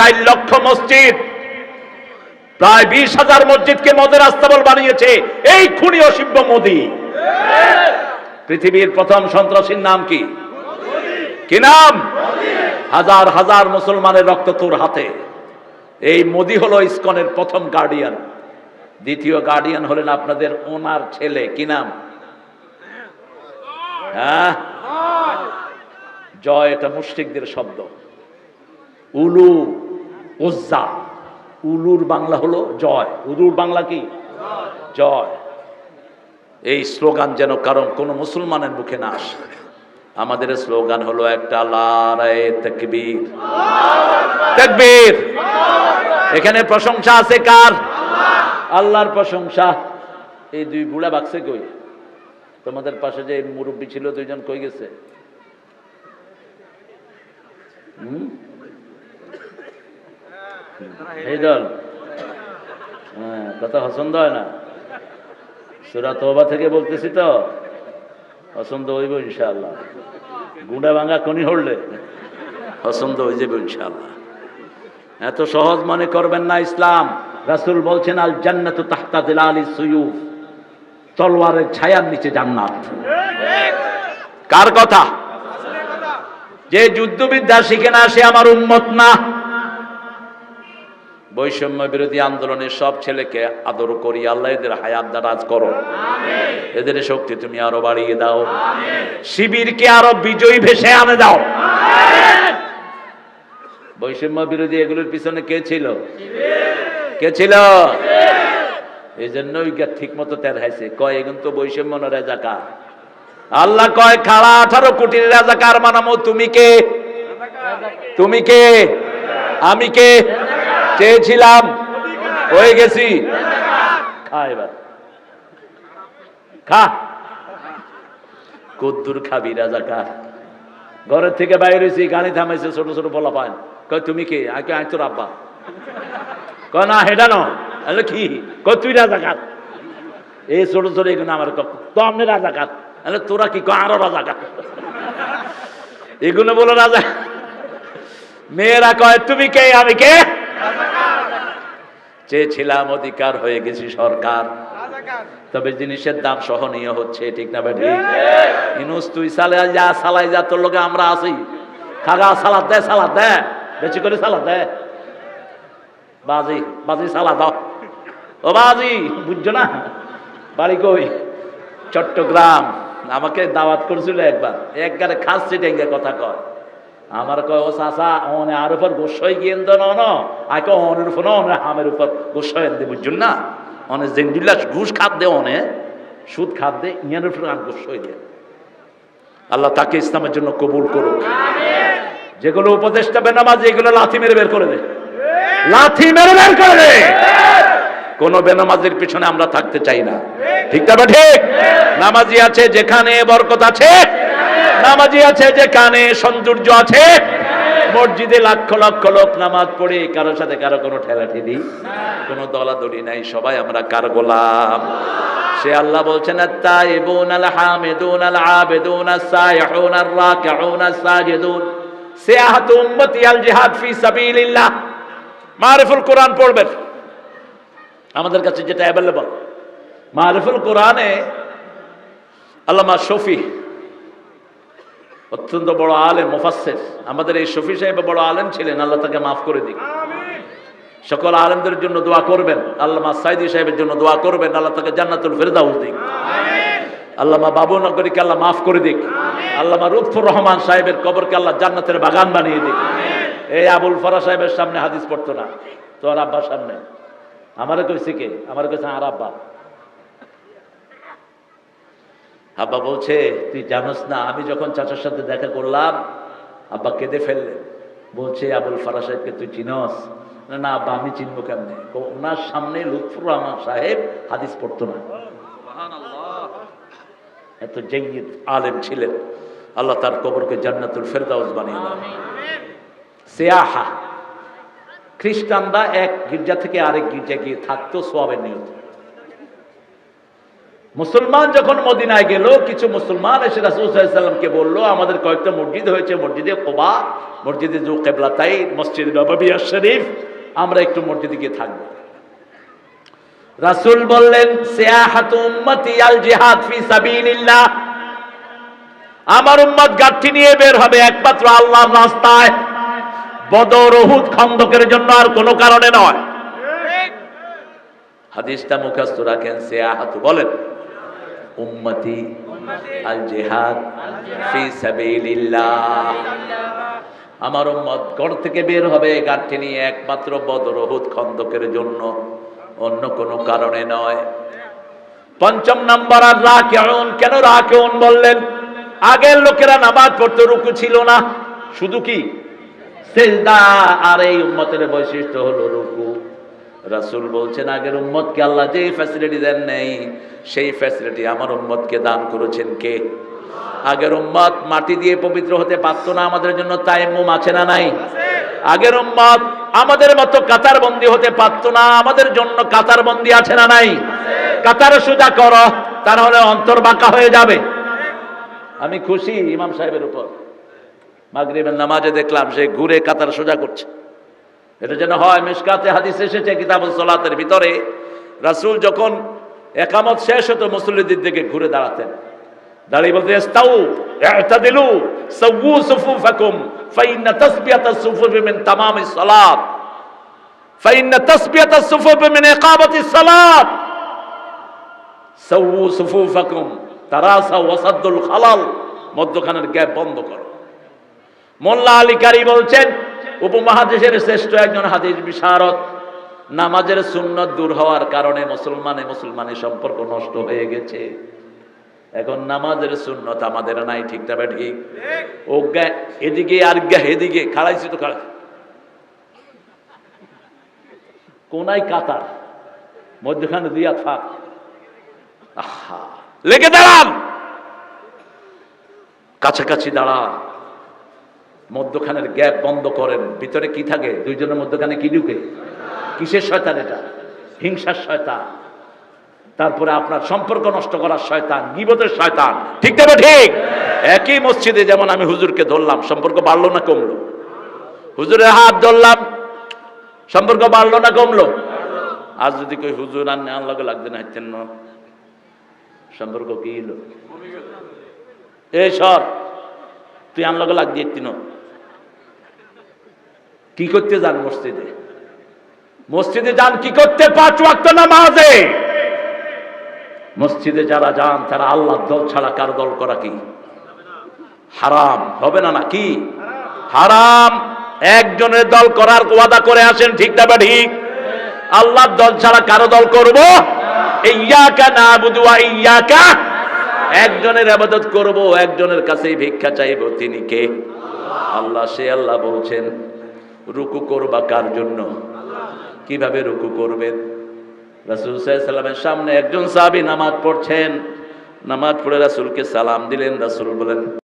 চার লক্ষ মসজিদ। প্রায় বিশ হাজার মসজিদকে মদের আস্তাবল বানিয়েছে এই খুনি অসিব্য মোদী। পৃথিবীর প্রথম সন্ত্রাসীর নাম কি? কি নাম? হাজার হাজার মুসলমানের রক্ত তোর হাতে। এই মোদি হলো ইস্কনের প্রথম গার্ডিয়ান দ্বিতীয় গার্ডিয়ান হলেন আপনাদের ওনার ছেলে। কি নাম? হ্যাঁ? জয়, এটা মুশরিকদের শব্দ। উলু। উজ্জা উলুর বাংলা হলো জয়। উলুর বাংলা কি? জয়। এই স্লোগান যেন কারণ কোন মুসলমানের মুখে না আসে। আমাদের স্লোগান হলো একটা লারায়ে এখানে প্রশংসা আছে কার? আল্লাহর প্রশংসা। এই দুই বুড়া বাক্সে কই? তোমাদের পাশে যে মুরব্বী ছিল দুইজন কই গেছে? হুম? এই দল হ্যাঁ কথা পছন্দ হয় না। সুরা তোবা থেকে বলতেছি তো, পছন্দ হইব ইনশাআল্লাহ। গুঁড়া ভাঙা কনি হরলে পছন্দ হয়ে যাবে ইনশাআল্লাহ। এত সহজ মনে করবেন না ইসলাম। রাসূল বলছেন আল জান্নাতু তাহতা দিলালি সুয়ুফ। তলোয়ারের ছায়ার নিচে জান্নাত। কার কথা? যে যুদ্ধবিদ্যা শিখে না, সে আমার উন্মত না। বৈষম্য বিরোধী আন্দোলনের সব ছেলেকে আদর করি। আল্লাহ এদের হায়াত দারাজ করো। এদের শক্তি তুমি আরও বাড়িয়ে দাও। শিবিরকে আরও বিজয়ী ভেসে আনে দাও। বৈষম্য বিরোধী এগুলোর পিছনে কে ছিল? কে ছিল? এই জন্য ঠিক মতো তের হাইছে। কয় এগুন তো বৈষম্য না রেজাকার? আল্লাহ কয় খাড়া আঠারো কোটির রাজাকার মানামো। তুমি কে? তুমি কে? আমি কে? চেয়েছিলাম, হয়ে গেছি। খা এবার। খা। কদ্দুর খাবি রাজাকার। ঘরের থেকে বাইরে হয়েছি গাড়ি থামাইছে, ছোট ছোট বলা পান কয়, তুমি কে? আগে আয়, তোর আব্বা। কয়, না হেডানো ন কি? কয়, তুই রাজাকার। এই ছোট ছোট, এগুলো আমার তো আপনি রাজাকার? আরে, তোরা কি? কয়, আরও রাজা রাজাকার। এগুলো বলো রাজা। মেয়েরা কয়, তুমি কে? আমি কে? চেয়েছিলাম অধিকার হয়ে গেছি সরকার। তবে জিনিসের দাম সহনীয় হচ্ছে ঠিক না বেটি? ইনুস তুই সালে যা সালাই যা তোর লোকে আমরা আসি খাগা সালাদ দে সালাদ দে। বেশি করে সালাদ দে। বাজি বাজি সালাদ দাও। ও বাজি বুঝছ না? বাড়ি কই? চট্টগ্রাম। আমাকে দাওয়াত করছিল একবার। একবারে খাস সিটেঙ্গে কথা কয়। আমার কয় ও চাচা অনে আর উপর গোসাই গিয়ে তো ন। আকে অনের উপর অনে হামের উপর গোসাই দে বুঝছেন না? অনে জেন্ডিল্লা ঘুষ খাত দে অনে সুদ খাত দে ইয়ার উপর আর গোসাই দে। আল্লাহ তাকে ইসলামের জন্য কবুল করুক। যেগুলো উপদেষ্টা বেনামাজ এগুলো লাথি মেরে বের করে দে। লাথি মেরে বের করে দে। কোন বেনামাজের পিছনে আমরা থাকতে চাই না। ঠিক না ঠিক? নামাজি আছে যেখানে বরকত আছে নামাজি আছে যেখানে সৌন্দর্য আছে? মসজিদে লক্ষ লক্ষ লোক নামাজ পড়ে, কারোর সাথে কারও কোনো ঠেলাঠেলি কোনো দলাদলি নাই, সবাই আমরা কার গোলাম? সে আল্লাহ বলছেন, আত-তাইবুন আল হামিদুন আল আবিদুন আস-সাইহুন আর রাকিউন আস-সাজিদুন সিয়াহাত উম্মতি আল জিহাদ ফি সাবিলিল্লাহ। মারিফুল কোরআন পড়বেন। আমাদের কাছে যেটা অ্যাভেলেবল মারিফুল কোরআনে আল্লামা শফি অত্যন্ত বড় আলেম মুফাসসির। আমাদের এই শফি সাহেব বড় আলেম ছিলেন আল্লাহ তাকে মাফ করে দিক। সকল আলেমদের জন্য দোয়া করবেন আল্লামা সাইদি সাহেবের জন্য দোয়া করবেন আল্লাহ তাকে জান্নাতুল ফেরদাউস দিক। আল্লামা বাবু নগরীকে আল্লাহ মাফ করে দিক। আল্লামা রুৎফুর রহমান সাহেবের কবরকে আল্লাহ জান্নাতের বাগান বানিয়ে দিক। এই আবুল ফরা সাহেবের সামনে হাদিস পড়তো না। তোর আব্বার সামনে। আমারে কইছে কে? আমার কাছে আর আব্বা। আব্বা বলছে তুই জানোস না আমি যখন চাচার সাথে দেখা করলাম আব্বা কেঁদে ফেললেন। বলছে আবুল ফারা সাহেবকে তুই চিনস? না, না আব্বা আমি চিনবো কেমনে? ওনার সামনে লুৎফুর রহমান সাহেব হাদিস পড়তো না। এত জেঙ্গিত আলেম ছিলেন। আল্লাহ তার কবরকে জান্নাতুল ফেরদাউস বানিয়ে দেন। সেয়াহা। খ্রিস্টানরা এক গির্জা থেকে আরেক গির্জা গিয়ে থাকতো সোয়াবের নিয়ত। মুসলমান যখন মদিনায় গেল কিছু মুসলমান এসে রাসুলসাল্লামকে বলল আমাদের কয়েকটা মসজিদ হয়েছে মসজিদে কোবা মসজিদে জু কেবলাতাই মসজিদ নবাবিয়া শরীফ আমরা একটু মসজিদে গিয়ে থাকব। রাসুল বললেন আমার উম্মত গাঠি নিয়ে বের হবে একমাত্র আল্লাহর রাস্তায়। বদর উহুদ খন্দকের জন্য আর কোনো কারণে নয়। হাদিসটা মুখস্থ রাখেন সিয়াহাতু বলেন। উম্মতি আল জিহাদ ফি সাবিলিল্লাহ। আমার উম্মত ঘর থেকে বের হবে গাঠি নিয়ে একমাত্র বদর উহুদ খন্দকের জন্য, অন্য কোনো কারণে নয়। পঞ্চম নাম্বার, আর রাকেউন, কেন রাকেউন বললেন? আগের লোকেরা নামাজ পড়তে রুকু ছিল না। শুধু কি? সেজদা আর এই উম্মতের বৈশিষ্ট্য হলো রুকু। রাসূল বলছেন, আগের উম্মতকে আল্লাহ যে ফ্যাসিলিটি দেন নেই, সেই ফ্যাসিলিটি আমার উম্মতকে দান করেছেন কে? আগের উম্মত মাটি দিয়ে পবিত্র হতে পারত না, আমাদের জন্য তাইমুম আছে না নাই? আগের উম্মত আমাদের মতো কাতার বন্দি হতে পারত না, আমাদের জন্য কাতার বন্দি আছে না নাই? কাতার সোজা করো তা হলে অন্তর বাঁকা হয়ে যাবে। আমি খুশি ইমাম সাহেবের উপর। মাগরিবের নামাজে দেখলাম সে ঘুরে কাতার সোজা করছে। এটা যেন হয়, মিসকাতে হাদিস এসেছে কিতাবুল সলাতের ভিতরে। রাসূল যখন একামত শেষ হতো মুসল্লিদের দিকে ঘুরে দাঁড়াতেন। দাঁড়িয়ে বলতে ইস্তাউ ইআতাদিলু সাওয়ু সুফুফাকুম, ফাইন্না তাসবিয়াতাস সুফুফ মিন তামামিস সালাত, ফাইন্না তাসবিয়াতাস সুফুফ মিন ইকামাতিস সালাত সাওয়ু সুফুফাকুম মধ্যখানের গ্যাপ বন্ধ করো। মোল্লা আলী কারি বলছেন উপমহাদেশের শ্রেষ্ঠ একজন হাদিস বিশারদ। নামাজের সুন্নত দূর হওয়ার কারণে মুসলমানে মুসলমানের সম্পর্ক নষ্ট হয়ে গেছে। এখন নামাজের সুন্নত আমাদের নাই ঠিক তবে ঠিক? ও এদিকে আর গা- এদিকে খাড়াইছি তো খাড়াই কোনায় কাতার মধ্যখানে দিয়া থাক আহা লেগে দাঁড়ান। কাছাকাছি দাঁড়ান। মধ্যখানের গ্যাপ বন্ধ করেন, ভিতরে কি থাকে? দুইজনের মধ্যখানে কি ঢুকে? কিসের শয়তান এটা? হিংসার শয়তান। তারপরে আপনার সম্পর্ক নষ্ট করার শয়তান, গিবতের শয়তান। ঠিক তবে ঠিক? একই মসজিদে যেমন আমি হুজুরকে ধরলাম, সম্পর্ক বাড়লো না কমলো? হুজুরের হাত ধরলাম, সম্পর্ক বাড়লো না কমলো? আজ যদি কই হুজুর আর নেওয়ার লগে লাগবে না সম্পর্ক কি হলো এই সর, তুই আমার লগে দিয়ে কি করতে যান মসজিদে? মসজিদে যান কি করতে? পাঁচ ওয়াক্ত নামাজে। মসজিদে যারা যান, তারা আল্লাহর দল ছাড়া কার দল করা কি? হারাম। হবে না না, কি? হারাম। একজনের দল করার ওয়াদা করে আসেন, ঠিক না ঠিক? আল্লাহর দল ছাড়া কারও দল করব? না একজনের আবাদত করব, একজনের কাছেই ভিক্ষা চাইব, তিনি কে? আল্লাহ, সে আল্লাহ বলছেন রুকু করবা কার জন্য? কীভাবে রুকু করবেন? রাসুল সাল্লামের সামনে একজন সাবি নামাজ পড়ছেন। নামাজ পড়ে রাসুলকে সালাম দিলেন। রাসুল বলেন